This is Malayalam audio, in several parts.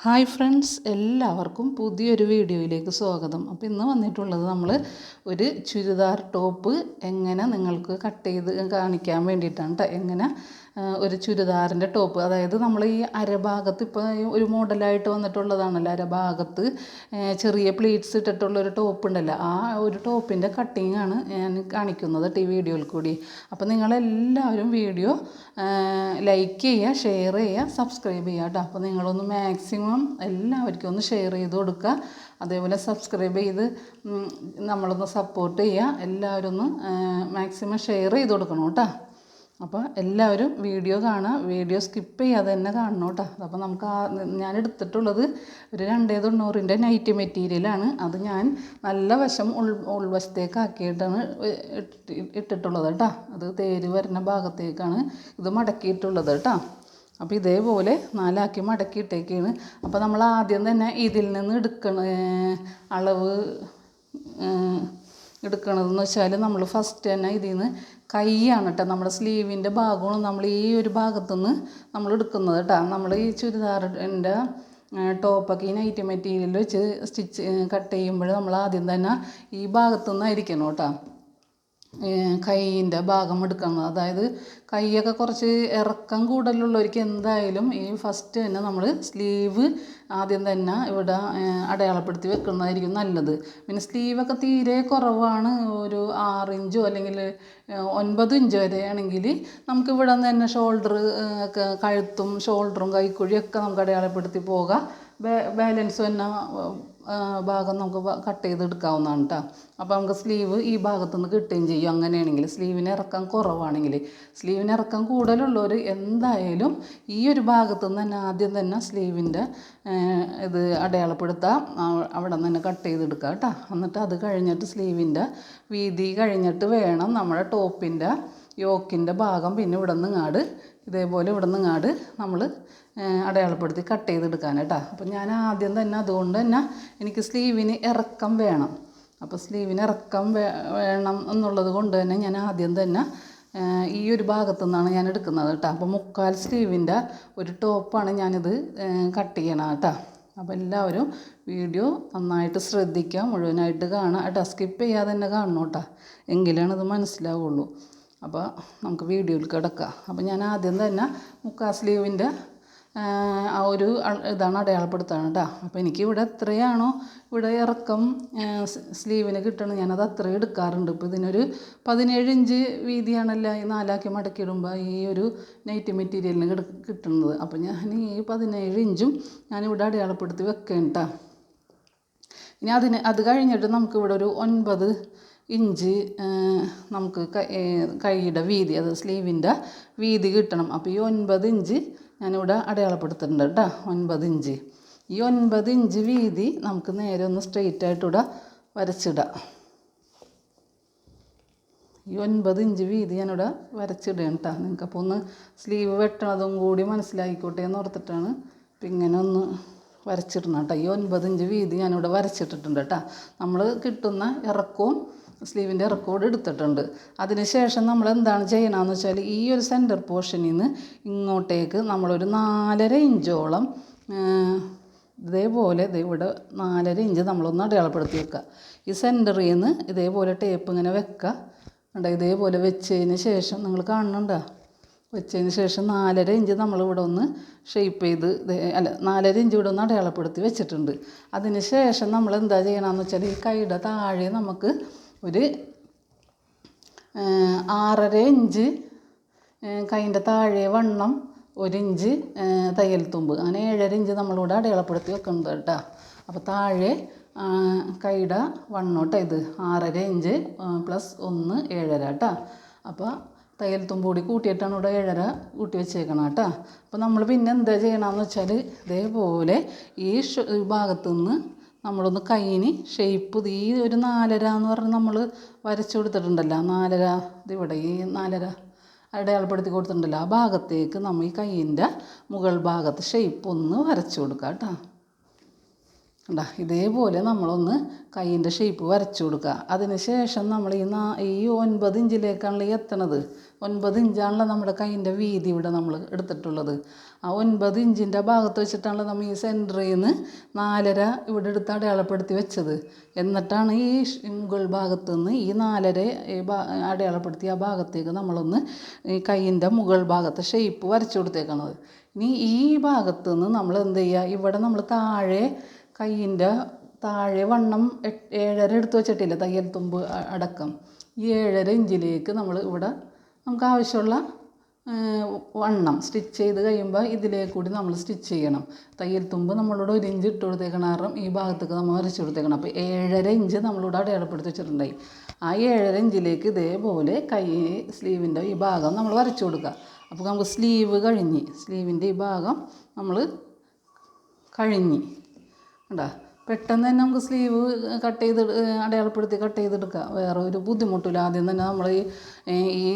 ഹായ് ഫ്രണ്ട്സ് എല്ലാവർക്കും പുതിയൊരു വീഡിയോയിലേക്ക് സ്വാഗതം അപ്പോൾ ഇന്ന് വന്നിട്ടുള്ളത് നമ്മൾ ഒരു ചുരിദാർ ടോപ്പ് എങ്ങനെ നിങ്ങൾക്ക് കട്ട് ചെയ്ത് കാണിക്കാൻ വേണ്ടിയിട്ടാണ് ട്ടോ. എങ്ങനെ ഒരു ചുരിദാറിന്റെ ടോപ്പ്. അതായത് നമ്മൾ ഈ അരഭാഗത്ത് ഇപ്പോൾ ഒരു മോഡലായിട്ട് വന്നിട്ടുള്ളതാണല്ലോ അരഭാഗത്ത്. ഭാഗത്ത് ചെറിയ പ്ലീറ്റ്സ് ഇട്ടിട്ടുള്ള ഒരു ടോപ്പ് ഉണ്ടല്ലോ. ആ ഒരു ടോപ്പിന്റെ കട്ടിങ് ആണ് ഞാൻ കാണിക്കുന്നത് ടി വീഡിയോയിൽ കൂടി. അപ്പോൾ നിങ്ങളെല്ലാവരും വീഡിയോ ലൈക്ക് ചെയ്യുക ഷെയർ ചെയ്യുക സബ്സ്ക്രൈബ് ചെയ്യുക കേട്ടോ. അപ്പോൾ നിങ്ങളൊന്ന് മാക്സിമം എല്ലാവർക്കും ഒന്ന് ഷെയർ ചെയ്ത് കൊടുക്കുക. അതേപോലെ സബ്സ്ക്രൈബ് ചെയ്ത് നമ്മളൊന്ന് സപ്പോർട്ട് ചെയ്യുക. എല്ലാവരും ഒന്ന് മാക്സിമം ഷെയർ ചെയ്ത് കൊടുക്കണം കേട്ടോ. അപ്പോൾ എല്ലാവരും വീഡിയോ കാണുക. വീഡിയോ സ്കിപ്പ് ചെയ്യാതെ തന്നെ കാണണം കേട്ടോ. അപ്പോൾ നമുക്ക് ആ ഞാൻ എടുത്തിട്ടുള്ളത് ഒരു രണ്ടേ തൊണ്ണൂറിന്റെ നൈറ്റ് മെറ്റീരിയലാണ് അത് ഞാൻ നല്ല വശം ഉൾ ഉൾവശത്തേക്കാക്കിയിട്ടാണ് ഇട്ടി- ഇട്ടിട്ടുള്ളത് കേട്ടോ. അത് തേര് വരുന്ന ഭാഗത്തേക്കാണ് ഇത് മടക്കിയിട്ടുള്ളത് കേട്ടോ. അപ്പോൾ ഇതേപോലെ നാലാക്കി മടക്കിയിട്ടേക്കാണ്. അപ്പോൾ നമ്മൾ ആദ്യം തന്നെ ഇതിൽ നിന്ന് എടുക്കണ അളവ് എടുക്കണതെന്ന് വെച്ചാൽ നമ്മൾ ഫസ്റ്റ് തന്നെ ഇതിൽ നിന്ന് കൈയാണ് കേട്ടോ നമ്മുടെ സ്ലീവിന്റെ ഭാഗമാണ് നമ്മൾ ഈ ഒരു ഭാഗത്തു നിന്ന് നമ്മൾ എടുക്കുന്നത് കേട്ടോ. നമ്മൾ ഈ ചുരിദാറിന്റെ ടോപ്പൊക്കെ ഈ നൈറ്റ് മെറ്റീരിയൽ വെച്ച് സ്റ്റിച്ച് കട്ട് ചെയ്യുമ്പോൾ നമ്മൾ ആദ്യം തന്നെ ഈ ഭാഗത്തു നിന്നായിരിക്കണം കേട്ടോ. കൈയിന്റെ ഭാഗം എടുക്കുന്നത് അതായത് കൈയൊക്കെ കുറച്ച് ഇറക്കം കൂടുതലുള്ളവർക്ക് എന്തായാലും ഈ ഫസ്റ്റ് തന്നെ നമ്മൾ സ്ലീവ് ആദ്യം തന്നെ ഇവിടെ അടയാളപ്പെടുത്തി വെക്കുന്നതായിരിക്കും നല്ലത്. പിന്നെ സ്ലീവൊക്കെ തീരെ കുറവാണ്. ഒരു ആറ് ഇഞ്ചോ അല്ലെങ്കിൽ ഒൻപത് ഇഞ്ച് വരെ ആണെങ്കിൽ നമുക്ക് ഇവിടെ നിന്ന് തന്നെ ഷോൾഡർ ഒക്കെ കഴുത്തും ഷോൾഡറും കൈക്കുഴിയൊക്കെ നമുക്ക് അടയാളപ്പെടുത്തി പോകാം. ബാലൻസ് തന്നെ ഭാഗം നമുക്ക് കട്ട് ചെയ്ത് ചെയ്തെടുക്കാവുന്നതാണ് കേട്ടോ അപ്പോൾ നമുക്ക് സ്ലീവ് ഈ ഭാഗത്തു നിന്ന് കിട്ടുകയും ചെയ്യും. അങ്ങനെയാണെങ്കിൽ സ്ലീവിന് ഇറക്കം കുറവാണെങ്കിൽ സ്ലീവിന് ഇറക്കം കൂടുതലുള്ളവർ എന്തായാലും ഈ ഒരു ഭാഗത്തു നിന്ന് തന്നെ ആദ്യം തന്നെ സ്ലീവിന്റെ ഇത് അടയാളപ്പെടുത്താം. അവിടെ നിന്ന് തന്നെ കട്ട് ചെയ്തെടുക്കുക കേട്ടോ എന്നിട്ട് അത് കഴിഞ്ഞിട്ട് സ്ലീവിന്റെ വീതി കഴിഞ്ഞിട്ട് വേണം നമ്മുടെ ടോപ്പിന്റെ യോക്കിന്റെ ഭാഗം പിന്നെ ഇവിടെ നിന്നാട് ഇതേപോലെ ഇവിടെ നിന്നാട് നമ്മൾ അടയാളപ്പെടുത്തി കട്ട് ചെയ്തെടുക്കാൻ കേട്ടോ. അപ്പം ഞാൻ ആദ്യം തന്നെ അതുകൊണ്ട് തന്നെ എനിക്ക് സ്ലീവിന് ഇറക്കം വേണം. അപ്പോൾ സ്ലീവിന് ഇറക്കം വേണം എന്നുള്ളത് കൊണ്ട് തന്നെ ഞാൻ ആദ്യം തന്നെ ഈ ഒരു ഭാഗത്തു നിന്നാണ് ഞാൻ എടുക്കുന്നത് കേട്ടോ. അപ്പോൾ മുക്കാൽ സ്ലീവിന്റെ ഒരു ടോപ്പാണ് ഞാനിത് കട്ട് ചെയ്യണം കേട്ടോ. അപ്പോൾ എല്ലാവരും വീഡിയോ നന്നായിട്ട് ശ്രദ്ധിക്കുക മുഴുവനായിട്ട് കാണുക കേട്ടോ. സ്കിപ്പ് ചെയ്യാതെ തന്നെ കാണണം കേട്ടോ. എങ്കിലാണ് ഇത് മനസ്സിലാവുള്ളൂ. അപ്പോൾ നമുക്ക് വീഡിയോയിൽ കിടക്കാം. അപ്പോൾ ഞാൻ ആദ്യം തന്നെ മുക്കാൽ സ്ലീവിന്റെ ആ ഒരു ഇതാണ് അടയാളപ്പെടുത്താണ് കേട്ടോ. അപ്പോൾ എനിക്ക് ഇവിടെ എത്രയാണോ ഇവിടെ ഇറക്കം സ്ലീവിന് കിട്ടണം ഞാനത് അത്രയും എടുക്കാറുണ്ട്. ഇപ്പോൾ ഇതിനൊരു പതിനേഴ് ഇഞ്ച് വീതിയാണല്ലോ ഈ നാലാക്കി മടക്കിയിടുമ്പോൾ ഈ ഒരു നൈറ്റ് മെറ്റീരിയലിന് കിട കിട്ടുന്നത്. അപ്പോൾ ഞാൻ ഈ പതിനേഴ് ഇഞ്ചും ഞാനിവിടെ അടയാളപ്പെടുത്തി വെക്കണം കേട്ടോ ഇനി അതിന് അത് കഴിഞ്ഞിട്ട് നമുക്ക് ഇവിടെ ഒരു ഒൻപത് ഇഞ്ച് നമുക്ക് കൈയുടെ വീതി അത് സ്ലീവിന്റെ വീതി കിട്ടണം. അപ്പോൾ ഈ ഒൻപത് ഇഞ്ച് ഞാനിവിടെ അടയാളപ്പെടുത്തുന്നുണ്ട് കേട്ടോ ഒൻപത് ഇഞ്ച്. ഈ ഒൻപത് ഇഞ്ച് വീതി നമുക്ക് നേരെ ഒന്ന് സ്ട്രെയിറ്റ് ആയിട്ട് ഇവിടെ വരച്ചിടാം. ഈ ഒൻപത് ഇഞ്ച് വീതി ഞാനിവിടെ വരച്ചിടുകയാണ് കേട്ടോ. നിങ്ങൾക്കപ്പോൾ ഒന്ന് സ്ലീവ് വെട്ടണതും കൂടി മനസ്സിലായിക്കോട്ടെ എന്ന് ഓർത്തിട്ടാണ് ഇപ്പം ഇങ്ങനെ ഒന്ന് വരച്ചിടണം കേട്ടോ. ഈ ഒൻപത് ഇഞ്ച് വീതി ഞാനിവിടെ വരച്ചിട്ടിട്ടുണ്ട് കേട്ടോ. നമ്മൾ കിട്ടുന്ന ഇറക്കവും സ്ലീവിന്റെ റെക്കോർഡ് എടുത്തിട്ടുണ്ട്. അതിന് ശേഷം നമ്മൾ എന്താണ് ചെയ്യണമെന്ന് വെച്ചാൽ ഈ ഒരു സെന്റർ പോർഷനിൽ നിന്ന് ഇങ്ങോട്ടേക്ക് നമ്മളൊരു നാലര ഇഞ്ചോളം ഇതേപോലെ ഇവിടെ നാലര ഇഞ്ച് നമ്മളൊന്ന് അടയാളപ്പെടുത്തി വെക്കുക. ഈ സെന്ററിൽ നിന്ന് ഇതേപോലെ ടേപ്പ് ഇങ്ങനെ വെക്കുക. കണ്ടോ? ഇതേപോലെ വെച്ചതിന് ശേഷം നിങ്ങൾ കാണുന്നുണ്ടോ? വെച്ചതിന് ശേഷം നാലര ഇഞ്ച് നമ്മളിവിടെ ഒന്ന് ഷെയ്പ്പ് ചെയ്ത് അല്ല നാലര ഇഞ്ച് ഇവിടെ ഒന്ന് അടയാളപ്പെടുത്തി വെച്ചിട്ടുണ്ട്. അതിന് ശേഷം നമ്മൾ എന്താ ചെയ്യണമെന്ന് വെച്ചാൽ ഈ കൈയുടെ താഴെ നമുക്ക് ഒരു ആറര ഇഞ്ച് കൈന്റെ താഴെ വണ്ണം ഒരിഞ്ച് തയ്യൽ തുമ്പ്. അങ്ങനെ ഏഴര ഇഞ്ച് നമ്മളിവിടെ അടയാളപ്പെടുത്തി വെക്കുന്നത് കേട്ടോ. അപ്പോൾ താഴെ കൈയുടെ വണ്ണോട്ടോ ഇത്. ആറര ഇഞ്ച് പ്ലസ് ഒന്ന് ഏഴര കേട്ടോ. അപ്പോൾ തയ്യൽ തുമ്പ് കൂടി കൂട്ടിയിട്ടാണ് ഇവിടെ ഏഴര കൂട്ടി വെച്ചേക്കണം കേട്ടോ. അപ്പോൾ നമ്മൾ പിന്നെ എന്താ ചെയ്യണമെന്ന് വെച്ചാൽ ഇതേപോലെ ഈ ഭാഗത്തു നിന്ന് നമ്മളൊന്ന് കയ്യിന് ഷേപ്പ് ഈ ഒരു നാലര എന്ന് പറഞ്ഞ് നമ്മൾ വരച്ചു കൊടുത്തിട്ടുണ്ടല്ലോ നാലര ഇതിവിടെ ഈ നാലര അടയാളപ്പെടുത്തി കൊടുത്തിട്ടുണ്ടല്ലോ ആ ഭാഗത്തേക്ക് നമ്മൾ ഈ കയ്യിന്റെ മുകൾ ഭാഗത്ത് ഷേപ്പ് ഒന്ന് വരച്ചു കൊടുക്കുക കേട്ടോ. കണ്ടാ? ഇതേപോലെ നമ്മളൊന്ന് കയ്യിന്റെ ഷേപ്പ് വരച്ചു കൊടുക്കുക അതിന് ശേഷം നമ്മൾ ഈ നാ ഈ ഒൻപത് ഇഞ്ചിലേക്കാണല്ലോ ഈ എത്തണത്. ഒൻപത് ഇഞ്ചാണല്ലോ നമ്മുടെ കൈയിന്റെ വീതി ഇവിടെ നമ്മൾ എടുത്തിട്ടുള്ളത്. ആ ഒൻപത് ഇഞ്ചിന്റെ ഭാഗത്ത് വെച്ചിട്ടാണല്ലോ നമ്മൾ ഈ സെന്ററിൽ നിന്ന് നാലര ഇവിടെ എടുത്ത് അടയാളപ്പെടുത്തി വെച്ചത്. എന്നിട്ടാണ് ഈ മുകൾ ഭാഗത്ത് നിന്ന് ഈ നാലര അടയാളപ്പെടുത്തിയ ആ ഭാഗത്തേക്ക് നമ്മളൊന്ന് ഈ കൈയിന്റെ മുകൾ ഭാഗത്തെ ഷേപ്പ് വരച്ചു കൊടുത്തേക്കണത്. ഇനി ഈ ഭാഗത്ത് നിന്ന് നമ്മൾ എന്ത് ചെയ്യുക? ഇവിടെ നമ്മൾ താഴെ കൈയിന്റെ താഴെ വണ്ണം ഏഴര എടുത്ത് വെച്ചിട്ടില്ല തയ്യൽ തുമ്പ് അടക്കം. ഈ ഏഴര ഇഞ്ചിലേക്ക് നമ്മൾ ഇവിടെ നമുക്ക് ആവശ്യമുള്ള വണ്ണം സ്റ്റിച്ച് ചെയ്ത് കഴിയുമ്പോൾ ഇതിലേക്ക് കൂടി നമ്മൾ സ്റ്റിച്ച് ചെയ്യണം. തയ്യൽ തുമ്പ് നമ്മളിവിടെ ഒരു ഇഞ്ച് ഇട്ട് കൊടുത്തേക്കണ കാരണം ഈ ഭാഗത്തേക്ക് നമ്മൾ വരച്ച് കൊടുത്തേക്കണം. അപ്പോൾ ഏഴര ഇഞ്ച് നമ്മളിവിടെ അടയാളപ്പെടുത്തി വെച്ചിട്ടുണ്ടായി. ആ ഏഴര ഇഞ്ചിലേക്ക് ഇതേപോലെ കൈ സ്ലീവിന്റെ ഈ ഭാഗം നമ്മൾ വരച്ച് കൊടുക്കുക. അപ്പോൾ നമുക്ക് സ്ലീവ് കഴിഞ്ഞ് സ്ലീവിന്റെ ഈ ഭാഗം നമ്മൾ കഴിഞ്ഞ്. കണ്ടാ? പെട്ടെന്ന് തന്നെ നമുക്ക് സ്ലീവ് കട്ട് ചെയ്ത് അടയാളപ്പെടുത്തി കട്ട് ചെയ്തെടുക്കുക വേറെ ഒരു ബുദ്ധിമുട്ടില്ല ആദ്യം തന്നെ നമ്മൾ ഈ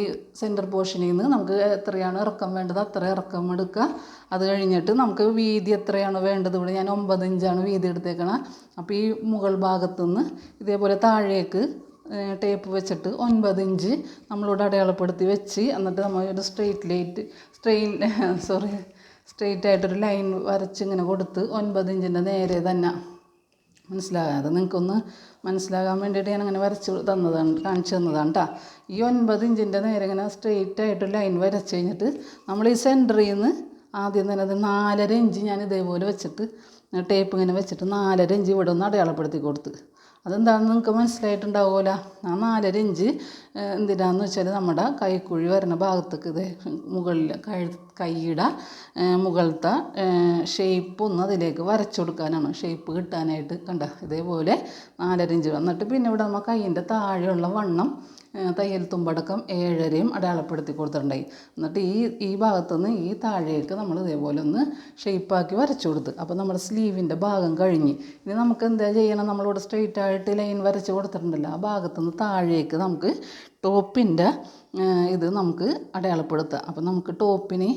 സെന്റർ പോർഷനിൽ നിന്ന് നമുക്ക് എത്രയാണ് ഇറക്കം വേണ്ടത് അത്ര ഇറക്കം എടുക്കുക. അത് കഴിഞ്ഞിട്ട് നമുക്ക് വീതി എത്രയാണ് വേണ്ടത്? ഇവിടെ ഞാൻ ഒമ്പത് ഇഞ്ചാണ് വീതി എടുത്തേക്കണം. അപ്പോൾ ഈ മുകൾ ഭാഗത്തുനിന്ന് ഇതേപോലെ താഴേക്ക് ടേപ്പ് വെച്ചിട്ട് ഒൻപത് ഇഞ്ച് നമ്മളിവിടെ അടയാളപ്പെടുത്തി വെച്ച് എന്നിട്ട് നമ്മൾ ഒരു straight light strain sorry straight ആയിട്ടൊരു ലൈൻ വരച്ച് ഇങ്ങനെ കൊടുത്ത് ഒൻപത് ഇഞ്ചിന്റെ നേരെ തന്നെ മനസ്സിലാകാതെ നിങ്ങൾക്കൊന്ന് മനസ്സിലാകാൻ വേണ്ടിയിട്ട് ഞാൻ അങ്ങനെ വരച്ച് തന്നതാണ് കാണിച്ചു തന്നതാണ് കേട്ടോ ഈ ഒൻപത് ഇഞ്ചിന്റെ നേരെ ഇങ്ങനെ സ്ട്രെയിറ്റ് ആയിട്ട് ലൈൻ വരച്ച് കഴിഞ്ഞിട്ട് നമ്മൾ ഈ സെന്ററിൽ നിന്ന് ആദ്യം തന്നെ അത് നാലര ഇഞ്ച് ഞാൻ ഇതേപോലെ വെച്ചിട്ട് ടേപ്പ് ഇങ്ങനെ വെച്ചിട്ട് നാലര ഇഞ്ച് ഇവിടെ ഒന്ന് അടയാളപ്പെടുത്തി കൊടുത്ത്. അതെന്താണെന്ന് നിങ്ങൾക്ക് മനസ്സിലായിട്ടുണ്ടാവുമല്ല ആ നാലര ഇഞ്ച് എന്തിനാന്ന് വെച്ചാൽ നമ്മുടെ കൈക്കുഴി വരുന്ന ഭാഗത്തേക്ക് ഇത് മുകളിൽ കൈ കൈയുടെ മുകളിലത്തെ ഷേപ്പ് ഒന്ന് അതിലേക്ക് വരച്ചു കൊടുക്കാനാണ്. ഷേപ്പ് കിട്ടാനായിട്ട്. കണ്ട ഇതേപോലെ നാലര ഇഞ്ച് വന്നിട്ട് പിന്നെ ഇവിടെ നമ്മൾ കൈയിന്റെ താഴെയുള്ള വണ്ണം തയ്യൽ തുമ്പടക്കം ഏഴരയും അടയാളപ്പെടുത്തി കൊടുത്തിട്ടുണ്ടായി. എന്നിട്ട് ഈ ഈ ഭാഗത്തുനിന്ന് ഈ താഴേക്ക് നമ്മൾ ഇതേപോലെ ഒന്ന് ഷെയ്പ്പാക്കി വരച്ചു കൊടുത്ത്. അപ്പോൾ നമ്മുടെ സ്ലീവിന്റെ ഭാഗം കഴിഞ്ഞ്. ഇനി നമുക്ക് എന്താ ചെയ്യണം? നമ്മളിവിടെ സ്ട്രെയിറ്റ് ആയിട്ട് ലൈൻ വരച്ച് കൊടുത്തിട്ടുണ്ടല്ലോ. ആ ഭാഗത്തുനിന്ന് താഴേക്ക് നമുക്ക് ടോപ്പിന്റെ ഇത് നമുക്ക് അടയാളപ്പെടുത്താം. അപ്പോൾ നമുക്ക് ടോപ്പിന്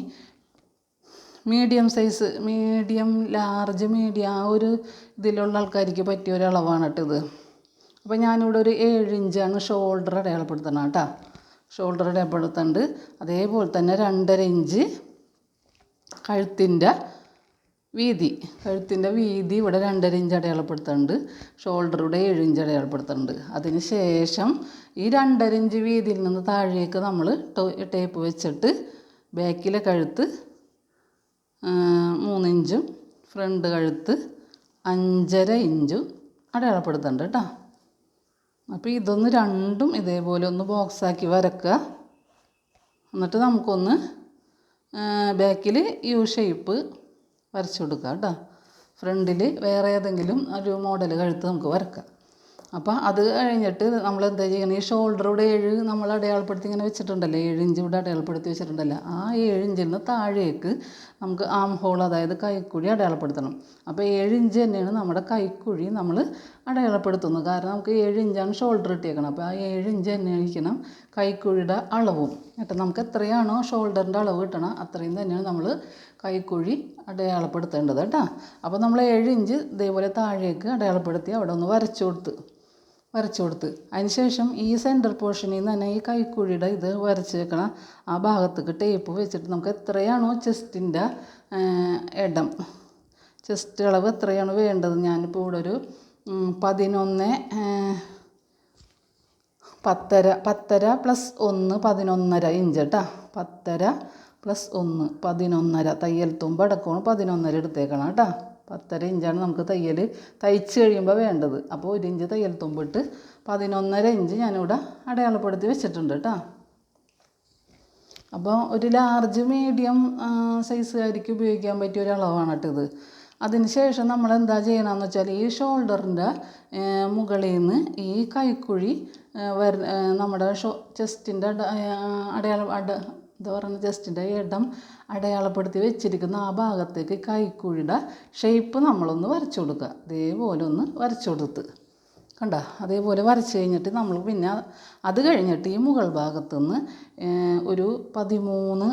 medium size medium large medium ആ ഒരു ഇതിലുള്ള ആൾക്കാർക്ക് പറ്റിയ ഒരു അളവാണ് കേട്ടോ ഇത്. അപ്പോൾ ഞാനിവിടെ ഒരു ഏഴ് ഇഞ്ചാണ് ഷോൾഡർ അടയാളപ്പെടുത്തണം കേട്ടോ. ഷോൾഡർ അടയാളപ്പെടുത്തുന്നുണ്ട് അതേപോലെ തന്നെ രണ്ടര ഇഞ്ച് കഴുത്തിന്റെ വീതി. കഴുത്തിന്റെ വീതി ഇവിടെ രണ്ടര ഇഞ്ച് അടയാളപ്പെടുത്തുന്നുണ്ട് ഷോൾഡറുടെ ഏഴ് ഇഞ്ച് അടയാളപ്പെടുത്തുന്നുണ്ട് അതിന് ശേഷം ഈ രണ്ടര ഇഞ്ച് വീതിയിൽ നിന്ന് താഴേക്ക് നമ്മൾ ടേപ്പ് വെച്ചിട്ട് ബാക്കിലെ കഴുത്ത് മൂന്നിഞ്ചും ഫ്രണ്ട് കഴുത്ത് അഞ്ചര ഇഞ്ചും അടയാളപ്പെടുത്തുന്നുണ്ട് കേട്ടോ. അപ്പോൾ ഇതൊന്ന് രണ്ടും ഇതേപോലെ ഒന്ന് ബോക്സാക്കി വരക്കുക. എന്നിട്ട് നമുക്കൊന്ന് ബാക്കിൽ യു ഷേപ്പ് വരച്ചു കൊടുക്കുക കേട്ടോ. ഫ്രണ്ടിൽ വേറെ ഏതെങ്കിലും ഒരു മോഡൽ കഴുത്ത് നമുക്ക് വരക്കാം. അപ്പോൾ അത് കഴിഞ്ഞിട്ട് നമ്മൾ എന്താ ചെയ്യണം ഈ ഷോൾഡറുടെ ഏഴ് നമ്മൾ അടയാളപ്പെടുത്തി ഇങ്ങനെ വെച്ചിട്ടുണ്ടല്ലോ ഏഴ് ഇഞ്ച് ഇവിടെ അടയാളപ്പെടുത്തി വെച്ചിട്ടുണ്ടല്ലോ. ആ ഏഴ് ഇഞ്ചിൽ നിന്ന് താഴേക്ക് നമുക്ക് ആം ഹോൾ അതായത് കൈക്കുഴി അടയാളപ്പെടുത്തണം. അപ്പോൾ ഏഴ് ഇഞ്ച് തന്നെയാണ് നമ്മുടെ കൈക്കുഴി നമ്മൾ അടയാളപ്പെടുത്തുന്നത്. കാരണം നമുക്ക് ഏഴ് ഇഞ്ചാണ് ഷോൾഡർ ഇട്ടേക്കണം അപ്പോൾ ആ ഏഴ് ഇഞ്ച് തന്നെ ആയിരിക്കണം കൈക്കുഴിയുടെ അളവും. കേട്ടോ നമുക്ക് എത്രയാണോ ഷോൾഡറിന്റെ അളവ് കിട്ടണം അത്രയും തന്നെയാണ് നമ്മൾ കൈക്കുഴി അടയാളപ്പെടുത്തേണ്ടത് കേട്ടോ. അപ്പോൾ നമ്മൾ ഏഴ് ഇഞ്ച് ഇതേപോലെ താഴേക്ക് അടയാളപ്പെടുത്തി അവിടെ ഒന്ന് വരച്ചു കൊടുത്ത് വരച്ചു കൊടുത്ത്. അതിന് ശേഷം ഈ സെന്റർ പോർഷനിൽ നിന്ന് തന്നെ ഈ കൈക്കുഴിയുടെ ഇത് വരച്ച് വെക്കണം ആ ഭാഗത്തേക്ക് ടേപ്പ് വെച്ചിട്ട് നമുക്ക് എത്രയാണോ ചെസ്റ്റിന്റെ ഇടം. ചെസ്റ്റ് അളവ് എത്രയാണ് വേണ്ടത്? ഞാനിപ്പോൾ ഇവിടെ ഒരു പതിനൊന്ന് പത്തര പത്തര പ്ലസ് ഒന്ന് പതിനൊന്നര ഇഞ്ച് കേട്ടോ. പത്തര പ്ലസ് ഒന്ന് പതിനൊന്നര. തയ്യൽ തുമ്പ് അടക്കമാണ് പതിനൊന്നര എടുത്തേക്കണം കേട്ടോ. പത്തര ഇഞ്ചാണ് നമുക്ക് തയ്യൽ തയ്ച്ച് കഴിയുമ്പോൾ വേണ്ടത്. അപ്പോൾ ഒരു ഇഞ്ച് തയ്യൽ തുമ്പിട്ട് പതിനൊന്നര ഇഞ്ച് ഞാനിവിടെ അടയാളപ്പെടുത്തി വെച്ചിട്ടുണ്ട് കേട്ടോ. അപ്പോൾ ഒരു ലാർജ് മീഡിയം സൈസുകാർക്ക് ഉപയോഗിക്കാൻ പറ്റിയ ഒരു അളവാണ് കേട്ടോ ഇത്. അതിന് ശേഷം നമ്മൾ എന്താ ചെയ്യണമെന്ന് വെച്ചാൽ ഈ ഷോൾഡറിന്റെ മുകളിൽ നിന്ന് ഈ കൈക്കുഴി വര നമ്മുടെ ഷോ ചെസ്റ്റിന്റെ അടയാളം അട എന്താ പറയുക ജസ്റ്റിന്റെ ഇടം അടയാളപ്പെടുത്തി വെച്ചിരിക്കുന്ന ആ ഭാഗത്തേക്ക് കൈക്കുഴിയുടെ ഷേപ്പ് നമ്മളൊന്ന് വരച്ചു കൊടുക്കുക. ഇതേപോലെ ഒന്ന് വരച്ചു കൊടുത്ത്. കണ്ട? അതേപോലെ വരച്ച് കഴിഞ്ഞിട്ട് നമ്മൾ പിന്നെ അത് കഴിഞ്ഞിട്ട് ഈ മുകൾ ഭാഗത്തുനിന്ന് ഒരു പതിമൂന്ന്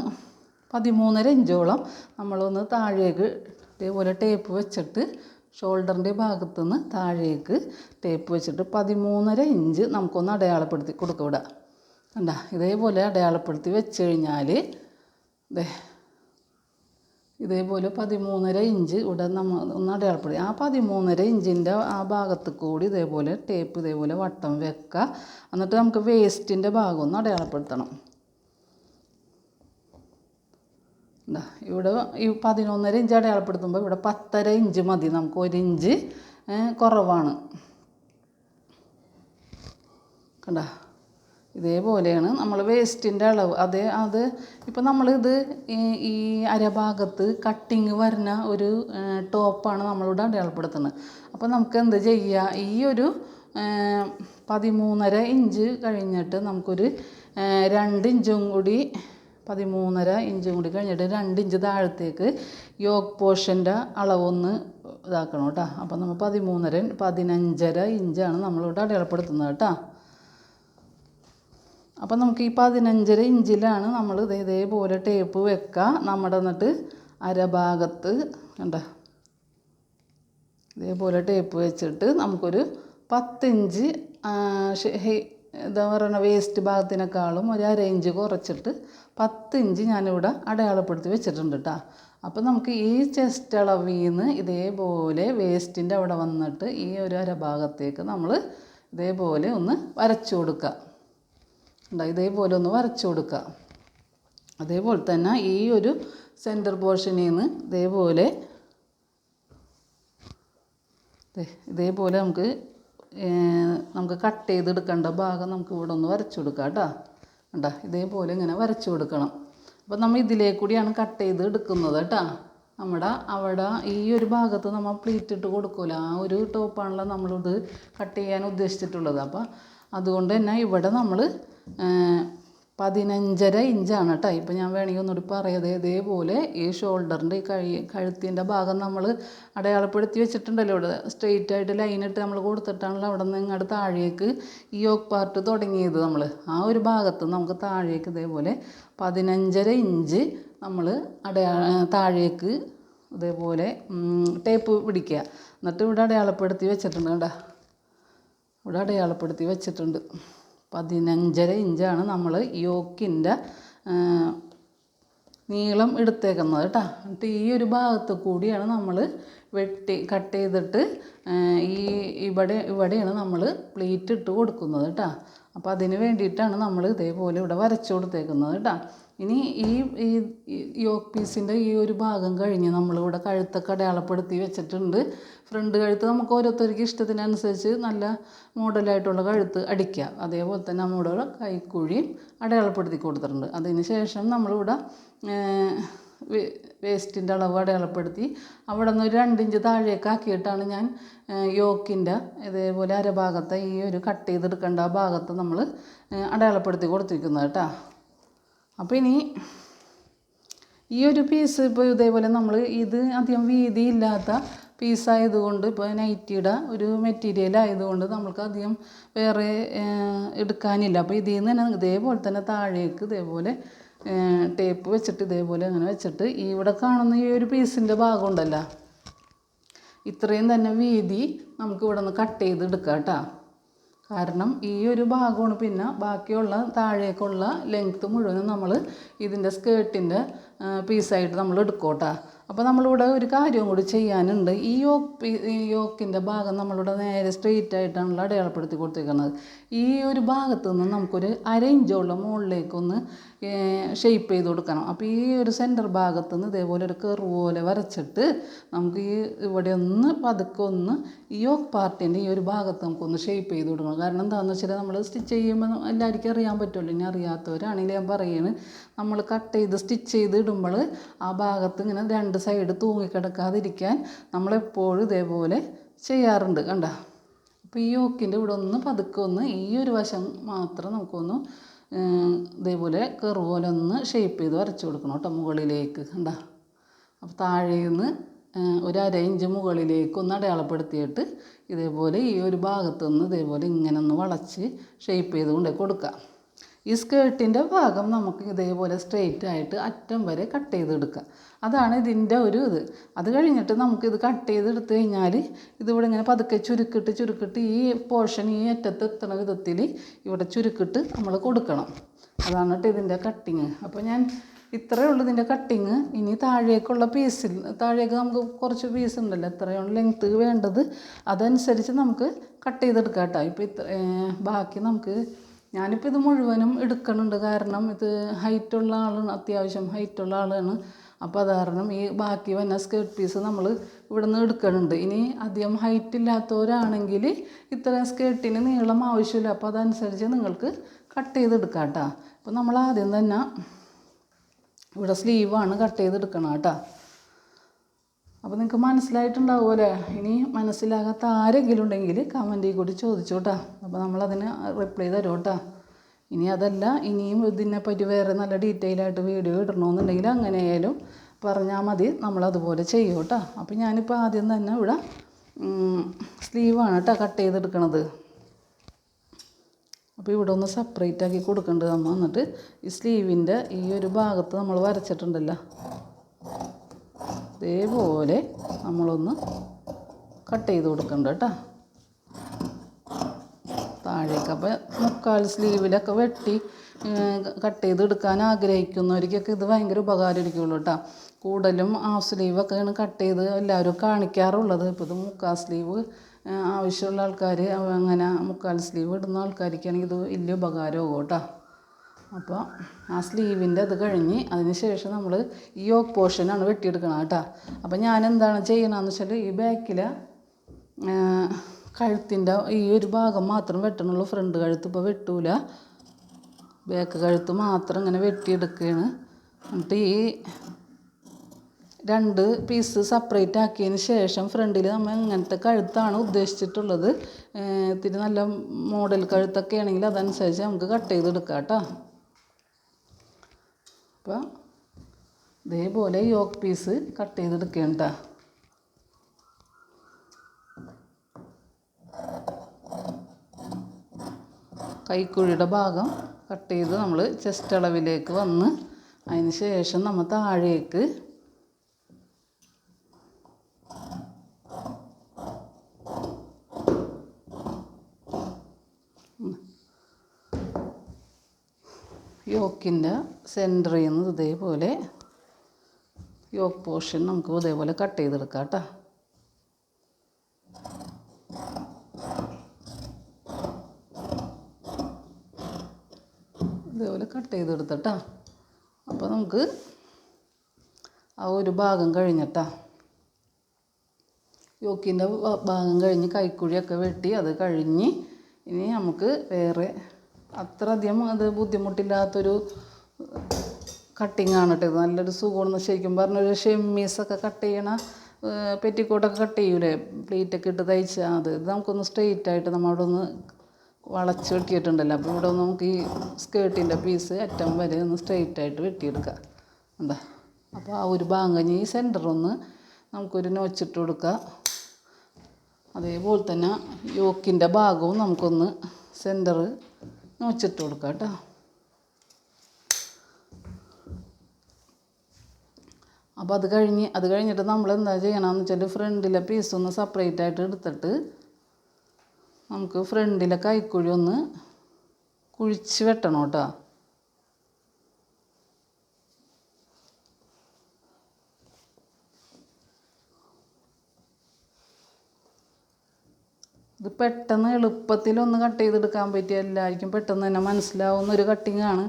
പതിമൂന്നര ഇഞ്ചോളം നമ്മളൊന്ന് താഴേക്ക് ഇതേപോലെ ടേപ്പ് വെച്ചിട്ട് ഷോൾഡറിന്റെ ഭാഗത്തുനിന്ന് താഴേക്ക് ടേപ്പ് വെച്ചിട്ട് പതിമൂന്നര ഇഞ്ച് നമുക്കൊന്ന് അടയാളപ്പെടുത്തി കൊടുക്കുക ഇവിടെ. കണ്ട ഇതേപോലെ അടയാളപ്പെടുത്തി വെച്ച് കഴിഞ്ഞാൽ ദേ ഇതേപോലെ പതിമൂന്നര ഇഞ്ച് ഇവിടെ നമ്മൾ ഒന്ന് അടയാളപ്പെടുത്തി. ആ പതിമൂന്നര ഇഞ്ചിന്റെ ആ ഭാഗത്ത് കൂടി ഇതേപോലെ ടേപ്പ് ഇതേപോലെ വട്ടം വെക്കുക എന്നിട്ട് നമുക്ക് വേസ്റ്റിന്റെ ഭാഗം ഒന്ന് അടയാളപ്പെടുത്തണം. എന്താ ഇവിടെ ഈ പതിനൊന്നര ഇഞ്ച് അടയാളപ്പെടുത്തുമ്പോൾ ഇവിടെ പത്തര ഇഞ്ച് മതി. നമുക്ക് ഒരു ഇഞ്ച് കുറവാണ്. കണ്ട ഇതേപോലെയാണ് നമ്മൾ വേസ്റ്റിന്റെ അളവ്. അതേ അത് ഇപ്പം നമ്മളിത് ഈ അരഭാഗത്ത് കട്ടിങ് വരുന്ന ഒരു ടോപ്പാണ് നമ്മളിവിടെ അടയാളപ്പെടുത്തുന്നത്. അപ്പോൾ നമുക്ക് എന്ത് ചെയ്യുക ഈ ഒരു പതിമൂന്നര ഇഞ്ച് കഴിഞ്ഞിട്ട് നമുക്കൊരു രണ്ട് ഇഞ്ചും കൂടി പതിമൂന്നര ഇഞ്ചും കൂടി കഴിഞ്ഞിട്ട് രണ്ട് ഇഞ്ച് താഴത്തേക്ക് യോഗ് പോർഷന്റെ അളവൊന്ന് ഇതാക്കണം കേട്ടോ. അപ്പോൾ നമ്മൾ പതിമൂന്നര പതിനഞ്ചര ഇഞ്ചാണ് നമ്മളിവിടെ അടയാളപ്പെടുത്തുന്നത് കേട്ടോ. അപ്പം നമുക്ക് ഈ പതിനഞ്ചര ഇഞ്ചിലാണ് നമ്മൾ ഇത് ഇതേപോലെ ടേപ്പ് വെക്കുക നമ്മുടെ എന്നിട്ട് അരഭാഗത്ത് കണ്ട? ഇതേപോലെ ടേപ്പ് വെച്ചിട്ട് നമുക്കൊരു പത്തിഞ്ച് എന്താ പറയുക വേസ്റ്റ് ഭാഗത്തിനേക്കാളും ഒരു അര ഇഞ്ച് കുറച്ചിട്ട് പത്തിഞ്ച് ഞാനിവിടെ അടയാളപ്പെടുത്തി വെച്ചിട്ടുണ്ട് കേട്ടോ അപ്പോൾ നമുക്ക് ഈ ചെസ്റ്റ് അളവിൽ നിന്ന് ഇതേപോലെ വേസ്റ്റിന്റെ അവിടെ വന്നിട്ട് ഈ ഒരു അരഭാഗത്തേക്ക് നമ്മൾ ഇതേപോലെ ഒന്ന് വരച്ചു കൊടുക്കുക ഉണ്ടോ ഇതേപോലെ ഒന്ന് വരച്ചു കൊടുക്കുക. അതേപോലെ തന്നെ ഈ ഒരു സെന്റർ പോർഷനിൽ നിന്ന് ഇതേപോലെ ഇതേപോലെ നമുക്ക് നമുക്ക് കട്ട് ചെയ്തെടുക്കേണ്ട ഭാഗം നമുക്ക് ഇവിടെ ഒന്ന് വരച്ചു കൊടുക്കാം കേട്ടോ. കണ്ടോ? ഇതേപോലെ ഇങ്ങനെ വരച്ചു കൊടുക്കണം. അപ്പോൾ നമ്മൾ ഇതിലേ കൂടിയാണ് കട്ട് ചെയ്ത് എടുക്കുന്നത് കേട്ടോ. നമ്മുടെ അവിടെ ഈ ഒരു ഭാഗത്ത് നമ്മൾ പ്ലീറ്റ് ഇട്ട് കൊടുക്കില്ല ആ ഒരു ടോപ്പാണല്ലോ നമ്മളിത് കട്ട് ചെയ്യാൻ ഉദ്ദേശിച്ചിട്ടുള്ളത്. അപ്പോൾ അതുകൊണ്ട് തന്നെ ഇവിടെ നമ്മൾ പതിനഞ്ചര ഇഞ്ചാണ് കേട്ടോ. ഇപ്പം ഞാൻ വേണമെങ്കിൽ ഒന്നുകൂടി പറയാതെ ഇതേപോലെ ഈ ഷോൾഡറിന്റെ ഈ കഴി കഴുത്തിന്റെ ഭാഗം നമ്മൾ അടയാളപ്പെടുത്തി വെച്ചിട്ടുണ്ടല്ലോ ഇവിടെ. സ്ട്രെയിറ്റ് ആയിട്ട് ലൈൻ ഇട്ട് നമ്മൾ കൊടുത്തിട്ടാണല്ലോ അവിടെ നിന്ന് ഇങ്ങോട്ട് താഴേക്ക് ഈ യോക്ക് പാർട്ട് തുടങ്ങിയത് നമ്മൾ ആ ഒരു ഭാഗത്ത് നമുക്ക് താഴേക്ക് ഇതേപോലെ പതിനഞ്ചര ഇഞ്ച് നമ്മൾ അടയാ താഴേക്ക് ഇതേപോലെ ടേപ്പ് പിടിക്കുക. എന്നിട്ട് ഇവിടെ അടയാളപ്പെടുത്തി വെച്ചിട്ടുണ്ട് കേട്ടോ ഇവിടെ അടയാളപ്പെടുത്തി വെച്ചിട്ടുണ്ട്. പതിനഞ്ചര ഇഞ്ചാണ് നമ്മൾ യോക്കിന്റെ നീളം എടുത്തേക്കുന്നത് കേട്ടോ. എന്നിട്ട് ഈ ഒരു ഭാഗത്ത് കൂടിയാണ് നമ്മൾ വെട്ടി കട്ട് ചെയ്തിട്ട് ഈ ഇവിടെ ഇവിടെയാണ് നമ്മൾ പ്ലേറ്റ് ഇട്ട് കൊടുക്കുന്നത് കേട്ടോ. അപ്പോൾ അതിന് വേണ്ടിയിട്ടാണ് നമ്മൾ ഇതേപോലെ ഇവിടെ വരച്ചു കൊടുത്തേക്കുന്നത് കേട്ടോ. ഇനി ഈ ഈ യോക്ക് പീസിന്റെ ഈ ഒരു ഭാഗം കഴിഞ്ഞ് നമ്മളിവിടെ കഴുത്തൊക്കെ അടയാളപ്പെടുത്തി വെച്ചിട്ടുണ്ട്. ഫ്രണ്ട് കഴുത്ത് നമുക്ക് ഓരോരുത്തർക്ക് ഇഷ്ടത്തിനനുസരിച്ച് നല്ല മോഡലായിട്ടുള്ള കഴുത്ത് അടിക്കുക അതേപോലെ തന്നെ നമ്മുടെ കൈക്കുഴിയും അടയാളപ്പെടുത്തി കൊടുത്തിട്ടുണ്ട്. അതിന് ശേഷം നമ്മളിവിടെ വേസ്റ്റിന്റെ അളവ് അടയാളപ്പെടുത്തി അവിടെ നിന്ന് ഒരു രണ്ടിഞ്ച് താഴേക്ക് ആക്കിയിട്ടാണ് ഞാൻ യോക്കിന്റെ ഇതേപോലെ അരഭാഗത്തെ ഈ ഒരു കട്ട് ചെയ്തെടുക്കേണ്ട ആ ഭാഗത്ത് നമ്മൾ അടയാളപ്പെടുത്തി കൊടുത്തിരിക്കുന്നത് കേട്ടോ. അപ്പോൾ ഇനി ഈ ഒരു പീസ് ഇപ്പോൾ ഇതേപോലെ നമ്മൾ ഇത് അധികം വീതിയില്ലാത്ത പീസായതുകൊണ്ട് ഇപ്പോൾ നൈറ്റിയുടെ ഒരു മെറ്റീരിയൽ ആയതുകൊണ്ട് നമുക്ക് അധികം വേറെ എടുക്കാനില്ല. അപ്പോൾ ഇതിൽ നിന്ന് തന്നെ ഇതേപോലെ തന്നെ താഴേക്ക് ഇതേപോലെ ടേപ്പ് വെച്ചിട്ട് ഇതേപോലെ അങ്ങനെ വെച്ചിട്ട് ഇവിടെ കാണുന്ന ഈ ഒരു പീസിന്റെ ഭാഗം ഉണ്ടല്ലോ. ഇത്രയും തന്നെ വീതി നമുക്ക് ഇവിടെ നിന്ന് കട്ട് ചെയ്ത് എടുക്കാം കേട്ടോ കാരണം ഈ ഒരു ഭാഗമാണ് പിന്നെ ബാക്കിയുള്ള താഴേക്കുള്ള ലെങ്ത്ത് മുഴുവനും നമ്മൾ ഇതിന്റെ സ്കേർട്ടിന്റെ പീസായിട്ട് നമ്മൾ എടുക്കോട്ടെ. കേട്ടോ അപ്പോൾ നമ്മളിവിടെ ഒരു കാര്യവും കൂടി ചെയ്യാനുണ്ട്. ഈ യോക്ക് ഈ യോക്കിന്റെ ഭാഗം നമ്മളിവിടെ നേരെ സ്ട്രെയിറ്റ് ആയിട്ടാണല്ലോ അടയാളപ്പെടുത്തി കൊടുത്തിരിക്കുന്നത് ഈ ഒരു ഭാഗത്ത് നിന്ന് നമുക്കൊരു അര ഇഞ്ചോളം മുകളിലേക്കൊന്ന് ഷെയ്പ്പ് ചെയ്ത് കൊടുക്കണം. അപ്പോൾ ഈ ഒരു സെന്റർ ഭാഗത്ത് നിന്ന് ഇതേപോലെ ഒരു കെർവ് പോലെ വരച്ചിട്ട് നമുക്ക് ഈ ഇവിടെ ഒന്ന് പതുക്കെ ഒന്ന് ഈ യോക്ക് പാർട്ടിന്റെ ഈ ഒരു ഭാഗത്ത് നമുക്കൊന്ന് ഷെയ്പ്പ് ചെയ്ത് കൊടുക്കണം. കാരണം എന്താണെന്ന് വെച്ചാൽ നമ്മൾ സ്റ്റിച്ച് ചെയ്യുമ്പോൾ എല്ലാവർക്കും അറിയാൻ പറ്റുമല്ലോ ഇനി അറിയാത്തവരാണെങ്കിൽ ഞാൻ പറയുന്നത് നമ്മൾ കട്ട് ചെയ്ത് സ്റ്റിച്ച് ചെയ്ത് ഇടുമ്പോൾ ആ ഭാഗത്ത് ഇങ്ങനെ രണ്ട് സൈഡ് തൂങ്ങിക്കിടക്കാതിരിക്കാൻ നമ്മളെപ്പോഴും ഇതേപോലെ ചെയ്യാറുണ്ട്. കണ്ട? അപ്പോൾ ഈ യോക്കിന്റെ ഇവിടെ ഒന്ന് പതുക്കെ ഒന്ന് ഈ ഒരു വശം മാത്രം നമുക്കൊന്ന് ഇതേപോലെ കെറു പോലെ ഒന്ന് ഷേപ്പ് ചെയ്ത് വരച്ച് കൊടുക്കണം കേട്ടോ മുകളിലേക്ക് കണ്ട? അപ്പോൾ താഴെ നിന്ന് ഒരു അര ഇഞ്ച് മുകളിലേക്ക് ഒന്ന് അടയാളപ്പെടുത്തിയിട്ട് ഇതേപോലെ ഈ ഒരു ഭാഗത്ത് നിന്ന് ഇതേപോലെ ഇങ്ങനെ ഒന്ന് വളച്ച് ഷേപ്പ് ചെയ്ത് കൊണ്ടേ കൊടുക്കുക ഈ സ്കേർട്ടിന്റെ ഭാഗം നമുക്ക് ഇതേപോലെ സ്ട്രെയിറ്റ് ആയിട്ട് അറ്റം വരെ കട്ട് ചെയ്തെടുക്കാം അതാണ് ഇതിന്റെ ഒരു ഇത്. അത് കഴിഞ്ഞിട്ട് നമുക്കിത് കട്ട് ചെയ്തെടുത്ത് കഴിഞ്ഞാൽ ഇതിവിടെ ഇങ്ങനെ പതുക്കെ ചുരുക്കിട്ട് ചുരുക്കിട്ട് ഈ പോർഷൻ ഈ അറ്റത്ത് എത്തണ വിധത്തിൽ ഇവിടെ ചുരുക്കിട്ട് നമ്മൾ കൊടുക്കണം. അതാണ് കേട്ടോ ഇതിന്റെ കട്ടിങ് അപ്പോൾ ഞാൻ ഇത്രയേ ഉള്ളൂ ഇതിന്റെ കട്ടിങ് ഇനി താഴേക്കുള്ള പീസിൽ താഴേക്ക് നമുക്ക് കുറച്ച് പീസ് ഉണ്ടല്ലോ എത്രയാണ് ലെങ്ത്ത് വേണ്ടത്. അതനുസരിച്ച് നമുക്ക് കട്ട് ചെയ്തെടുക്കാം കേട്ടോ ഇപ്പോൾ ഇത്ര ബാക്കി നമുക്ക് ഞാനിപ്പോൾ ഇത് മുഴുവനും എടുക്കണുണ്ട്. കാരണം ഇത് ഹൈറ്റുള്ള ആളാണ് അത്യാവശ്യം ഹൈറ്റുള്ള ആളാണ്. അപ്പോൾ അത് കാരണം ഈ ബാക്കി വന്ന സ്കേർട്ട് പീസ് നമ്മൾ ഇവിടെ നിന്ന് എടുക്കണുണ്ട്. ഇനി അധികം ഹൈറ്റ് ഇല്ലാത്തവരാണെങ്കിൽ ഇത്ര സ്കേർട്ടിന് നീളം ആവശ്യമില്ല. അപ്പോൾ അതനുസരിച്ച് നിങ്ങൾക്ക് കട്ട് ചെയ്തെടുക്കാം കേട്ടോ അപ്പോൾ നമ്മൾ ആദ്യം തന്നെ ഇവിടെ സ്ലീവാണ് കട്ട് ചെയ്തെടുക്കണം കേട്ടോ. അപ്പോൾ നിങ്ങൾക്ക് മനസ്സിലായിട്ടുണ്ടാവുമല്ലേ ഇനി മനസ്സിലാകാത്ത ആരെങ്കിലും ഉണ്ടെങ്കിൽ കമന്റിൽ കൂടി ചോദിച്ചോട്ടാ. അപ്പോൾ നമ്മളതിന് റിപ്ലൈ തരും കേട്ടോ ഇനി അതല്ല ഇനിയും ഇതിനെപ്പറ്റി വേറെ നല്ല ഡീറ്റെയിൽ ആയിട്ട് വീഡിയോ ഇടണമെന്നുണ്ടെങ്കിൽ അങ്ങനെ ആയാലും പറഞ്ഞാൽ മതി നമ്മളതുപോലെ ചെയ്യും കേട്ടോ. അപ്പോൾ ഞാനിപ്പോൾ ആദ്യം തന്നെ ഇവിടെ സ്ലീവാണ് കേട്ടോ കട്ട് ചെയ്തെടുക്കണത്. അപ്പോൾ ഇവിടെ ഒന്ന് സെപ്പറേറ്റ് ആക്കി കൊടുക്കേണ്ടത് നമ്മൾ എന്നിട്ട് ഈ സ്ലീവിന്റെ ഈ ഒരു ഭാഗത്ത് നമ്മൾ വരച്ചിട്ടുണ്ടല്ലോ. ഇതേപോലെ നമ്മളൊന്ന് കട്ട് ചെയ്ത് കൊടുക്കണ്ട കേട്ടോ. താഴേക്ക്. അപ്പോൾ മുക്കാൽ സ്ലീവിലൊക്കെ വെട്ടി കട്ട് ചെയ്ത് എടുക്കാൻ ആഗ്രഹിക്കുന്നവർക്കൊക്കെ ഇത് ഭയങ്കര ഉപകാരമായിരിക്കുള്ളൂ കേട്ടോ. കൂടുതലും ഹാഫ് സ്ലീവൊക്കെയാണ് കട്ട് ചെയ്ത് എല്ലാവരും കാണിക്കാറുള്ളത്. ഇപ്പോൾ ഇത് മുക്കാൽ സ്ലീവ് ആവശ്യമുള്ള ആൾക്കാർ അങ്ങനെ മുക്കാൽ സ്ലീവ് ഇടുന്ന ആൾക്കാർക്കാണെങ്കിൽ ഇത് വലിയ ഉപകാരമാകും കേട്ടോ. അപ്പോൾ ആ സ്ലീവിന്റെ അത് കഴിഞ്ഞ് അതിന് ശേഷം നമ്മൾ ഈ യോക്ക് പോർഷനാണ് വെട്ടിയെടുക്കണം കേട്ടോ. അപ്പോൾ ഞാൻ എന്താണ് ചെയ്യണമെന്ന് വെച്ചാൽ ഈ ബാക്കിലെ കഴുത്തിന്റെ ഈ ഒരു ഭാഗം മാത്രം വെട്ടണുള്ളൂ. ഫ്രണ്ട് കഴുത്ത് ഇപ്പോൾ വെട്ടൂല. ബാക്ക് കഴുത്ത് മാത്രം ഇങ്ങനെ വെട്ടിയെടുക്കുകയാണ്. എന്നിട്ട് ഈ രണ്ട് പീസ് സെപ്പറേറ്റ് ആക്കിയതിന് ശേഷം ഫ്രണ്ടിൽ നമ്മൾ ഇങ്ങനത്തെ കഴുത്താണ് ഉദ്ദേശിച്ചിട്ടുള്ളത്. ഇത്തിരി നല്ല മോഡൽ കഴുത്തൊക്കെ ആണെങ്കിൽ അതനുസരിച്ച് നമുക്ക് കട്ട് ചെയ്തെടുക്കാം കേട്ടോ. അപ്പോൾ ഇതേപോലെ യോക്ക് പീസ് കട്ട് ചെയ്തെടുക്കണം കേട്ടോ കൈക്കുഴിയുടെ ഭാഗം കട്ട് ചെയ്ത് നമ്മൾ ചെസ്റ്റ് അളവിലേക്ക് വന്ന് അതിന് ശേഷം നമ്മൾ താഴേക്ക് യോക്കിന്റെ സെന്ററിൽ നിന്ന് ഇതേപോലെ യോക്ക് പോർഷൻ നമുക്ക് ഇതേപോലെ കട്ട് ചെയ്തെടുക്കാം കേട്ടോ ഇതേപോലെ കട്ട് ചെയ്തെടുത്തട്ടാ. അപ്പോൾ നമുക്ക് ആ ഒരു ഭാഗം കഴിഞ്ഞിട്ടാ. യോക്കിന്റെ ഭാഗം കഴിഞ്ഞ് കൈക്കുഴിയൊക്കെ വെട്ടി അത് കഴിഞ്ഞ് ഇനി നമുക്ക് വേറെ അത്ര അധികം അത് ബുദ്ധിമുട്ടില്ലാത്തൊരു കട്ടിങ് ആണ് കേട്ടോ നല്ലൊരു സുഖമാണ് ശരിക്കും പറഞ്ഞൊരു ഷെമ്മീസൊക്കെ കട്ട് ചെയ്യണ പെറ്റിക്കോട്ടൊക്കെ കട്ട് ചെയ്യൂലേ? പ്ലീറ്റൊക്കെ ഇട്ട് തയ്ച്ചാൽ അത് ഇത് നമുക്കൊന്ന് സ്ട്രെയിറ്റ് ആയിട്ട് നമ്മളവിടെ ഒന്ന് വളച്ച് വെട്ടിയിട്ടുണ്ടല്ലോ. അപ്പോൾ ഇവിടെ നമുക്ക് ഈ സ്കേർട്ടിന്റെ പീസ് അറ്റം വരെ ഒന്ന് സ്ട്രെയിറ്റ് ആയിട്ട് വെട്ടിയെടുക്കുക എന്താ അപ്പോൾ ആ ഒരു ഭാഗം ഈ സെന്റർ ഒന്ന് നമുക്കൊരു നോച്ചിട്ട് കൊടുക്കുക അതേപോലെ തന്നെ യോക്കിന്റെ ഭാഗവും നമുക്കൊന്ന് സെന്റർ നോച്ചിട്ട് കൊടുക്കാം കേട്ടോ. അപ്പോൾ അത് കഴിഞ്ഞ് അത് കഴിഞ്ഞിട്ട് നമ്മൾ എന്താ ചെയ്യണമെന്ന് വെച്ചാൽ ഫ്രണ്ടിലെ പീസൊന്ന് സെപ്പറേറ്റ് ആയിട്ട് എടുത്തിട്ട് നമുക്ക് ഫ്രണ്ടിലെ കൈക്കുഴി ഒന്ന് കുഴിച്ച് വെട്ടണം കേട്ടോ. ഇത് പെട്ടെന്ന് എളുപ്പത്തിലൊന്ന് കട്ട് ചെയ്തെടുക്കാൻ പറ്റിയ എല്ലാവർക്കും പെട്ടെന്ന് തന്നെ മനസ്സിലാവുന്ന ഒരു കട്ടിങ്ങാണ്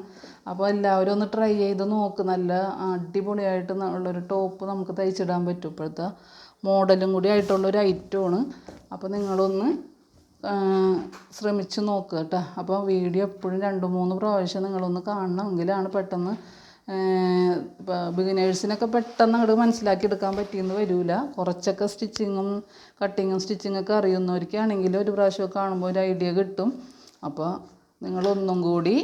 അപ്പോൾ എല്ലാവരും ഒന്ന് ട്രൈ ചെയ്ത് നോക്ക്. നല്ല അടിപൊളിയായിട്ട് ഉള്ളൊരു ടോപ്പ് നമുക്ക് തയ്ച്ചിടാൻ പറ്റും. ഇപ്പോഴത്തെ മോഡലും കൂടി ആയിട്ടുള്ളൊരു ഐറ്റമാണ് അപ്പോൾ നിങ്ങളൊന്ന് ശ്രമിച്ച് നോക്കുക കേട്ടോ. അപ്പോൾ വീഡിയോ എപ്പോഴും രണ്ട് മൂന്ന് പ്രാവശ്യം നിങ്ങളൊന്ന് കാണണമെങ്കിലാണ് പെട്ടെന്ന് ഇപ്പോൾ ബിഗിനേഴ്സിനൊക്കെ പെട്ടെന്ന് അങ്ങോട്ട് മനസ്സിലാക്കി എടുക്കാൻ പറ്റിയെന്ന് വരില്ല കുറച്ചൊക്കെ സ്റ്റിച്ചിങ്ങും കട്ടിങ്ങും സ്റ്റിച്ചിങ്ങൊക്കെ അറിയുന്നവർക്കാണെങ്കിൽ ഒരു പ്രാവശ്യം കാണുമ്പോൾ ഒരു ഐഡിയ കിട്ടും. അപ്പോൾ നിങ്ങളൊന്നും കൂടി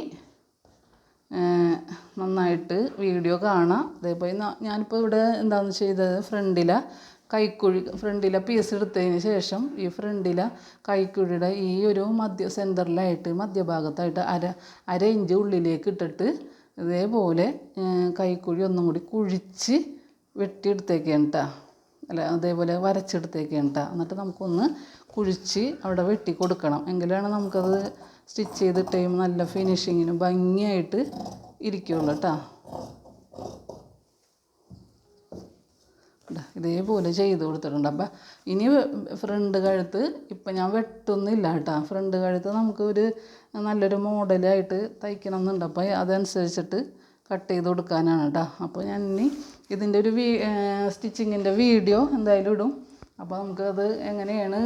നന്നായിട്ട് വീഡിയോ കാണാം. അതേപോലെ ഞാനിപ്പോൾ ഇവിടെ എന്താണെന്ന് ചെയ്തത്? ഫ്രണ്ടിലെ. കൈക്കുഴി ഫ്രണ്ടിലെ പീസ് എടുത്തതിന് ശേഷം ഈ ഫ്രണ്ടിലെ കൈക്കുഴിയുടെ ഈ ഒരു മധ്യ സെന്ററിലായിട്ട് മധ്യഭാഗത്തായിട്ട് അര അര ഇഞ്ച് ഉള്ളിലേക്ക് ഇട്ടിട്ട് ഇതേപോലെ കൈക്കുഴി ഒന്നും കൂടി കുഴിച്ച് വെട്ടിയെടുത്തേക്കാണ് കേട്ടോ അല്ല അതേപോലെ വരച്ചെടുത്തേക്കാണ് കേട്ടോ എന്നിട്ട് നമുക്കൊന്ന് കുഴിച്ച് അവിടെ വെട്ടി കൊടുക്കണം എങ്കിലാണ് നമുക്കത് സ്റ്റിച്ച് ചെയ്തിട്ട് നല്ല ഫിനിഷിങ്ങിന് ഭംഗിയായിട്ട് ഇരിക്കുള്ളൂ കേട്ടോ ഇതേപോലെ ചെയ്ത് കൊടുത്തിട്ടുണ്ട്. അപ്പം ഇനി ഫ്രണ്ട് കഴുത്ത് ഇപ്പം ഞാൻ വെട്ടുന്നില്ല കേട്ടോ. ഫ്രണ്ട് കഴുത്ത് നമുക്ക് ഒരു നല്ലൊരു മോഡലായിട്ട് തയ്ക്കണം എന്നുണ്ട് അപ്പോൾ അതനുസരിച്ചിട്ട് കട്ട് ചെയ്ത് കൊടുക്കാനാണ് കേട്ടോ. അപ്പോൾ ഞാൻ ഇനി ഇതിന്റെ ഒരു വീ സ്റ്റിച്ചിങ്ങിന്റെ വീഡിയോ എന്തായാലും ഇടും. അപ്പോൾ നമുക്കത് എങ്ങനെയാണ്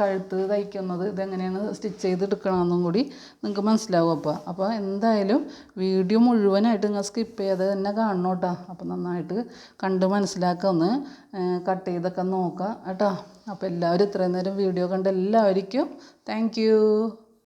കഴുത്ത് തയ്ക്കുന്നത് ഇതെങ്ങനെയാണ് സ്റ്റിച്ച് ചെയ്തെടുക്കണമെന്നും കൂടി നിങ്ങൾക്ക് മനസ്സിലാവും അപ്പോൾ അപ്പോൾ എന്തായാലും വീഡിയോ മുഴുവനായിട്ട് നിങ്ങൾ സ്കിപ്പ് ചെയ്ത് തന്നെ കാണണം കേട്ടോ. അപ്പോൾ നന്നായിട്ട് കണ്ട് മനസ്സിലാക്കുക ഒന്ന് കട്ട് ചെയ്തൊക്കെ നോക്കാം കേട്ടോ. അപ്പോൾ എല്ലാവരും ഇത്രയും നേരം വീഡിയോ കണ്ട എല്ലാവർക്കും താങ്ക്